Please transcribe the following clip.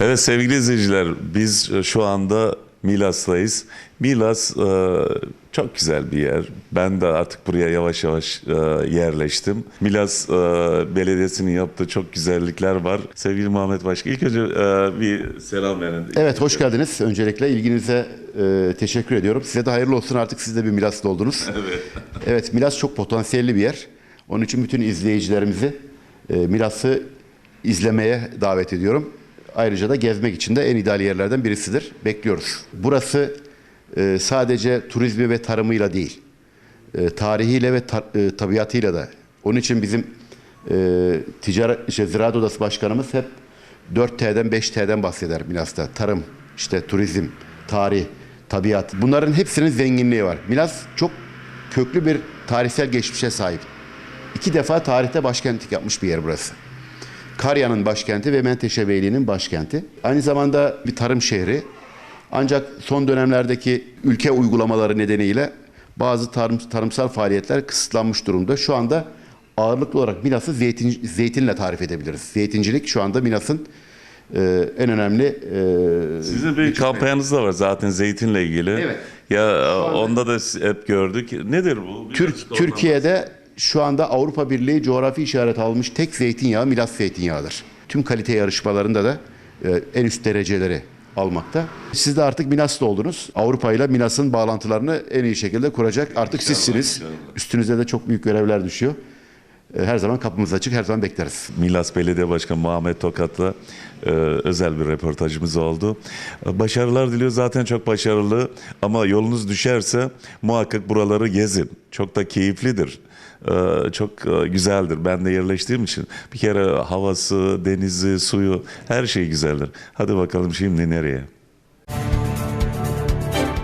Evet sevgili izleyiciler biz şu anda Milas'tayız. Milas e, çok güzel bir yer. Ben de artık buraya yavaş yavaş e, yerleştim. Milas e, Belediyesi'nin yaptığı çok güzellikler var. Sevgili Muhammed Başkan ilk önce e, bir selam verin. Evet hoş geldiniz. Öncelikle ilginize e, teşekkür ediyorum. Size de hayırlı olsun artık siz de bir Milaslı oldunuz. Evet. Evet Milas çok potansiyelli bir yer. Onun için bütün izleyicilerimizi e, Milas'ı izlemeye davet ediyorum. Ayrıca da gezmek için de en ideal yerlerden birisidir. Bekliyoruz. Burası e, sadece turizmi ve tarımıyla değil, e, tarihiyle ve ta- e, tabiatıyla da. Onun için bizim e, ticaret, işte Ziraat Odası Başkanımız hep 4T'den 5T'den bahseder Milas'ta. Tarım, işte turizm, tarih, tabiat. Bunların hepsinin zenginliği var. Milas çok köklü bir tarihsel geçmişe sahip. İki defa tarihte başkentlik yapmış bir yer burası. Karya'nın başkenti ve Menteşe Beyliği'nin başkenti. Aynı zamanda bir tarım şehri. Ancak son dönemlerdeki ülke uygulamaları nedeniyle bazı tarım, tarımsal faaliyetler kısıtlanmış durumda. Şu anda ağırlıklı olarak Milas'ı zeytin, zeytinle tarif edebiliriz. Zeytincilik şu anda Milas'ın e, en önemli e, Sizin bir kampanyanız da var zaten zeytinle ilgili. Evet. Ya onda da hep gördük. Nedir bu? Türk, Türkiye'de şu anda Avrupa Birliği coğrafi işaret almış tek zeytinyağı Milas zeytinyağıdır. Tüm kalite yarışmalarında da e, en üst dereceleri almakta. Siz de artık Milas'ta oldunuz. Avrupa ile Milas'ın bağlantılarını en iyi şekilde kuracak. Artık sizsiniz. Üstünüze de çok büyük görevler düşüyor. E, Her zaman kapımız açık, her zaman bekleriz. Milas Belediye Başkanı Muhammed Tokat'la e, özel bir röportajımız oldu. E, Başarılar diliyor zaten çok başarılı ama yolunuz düşerse muhakkak buraları gezin. Çok da keyiflidir. E, çok e, güzeldir. Ben de yerleştiğim için bir kere havası, denizi, suyu her şey güzeldir. Hadi bakalım şimdi nereye?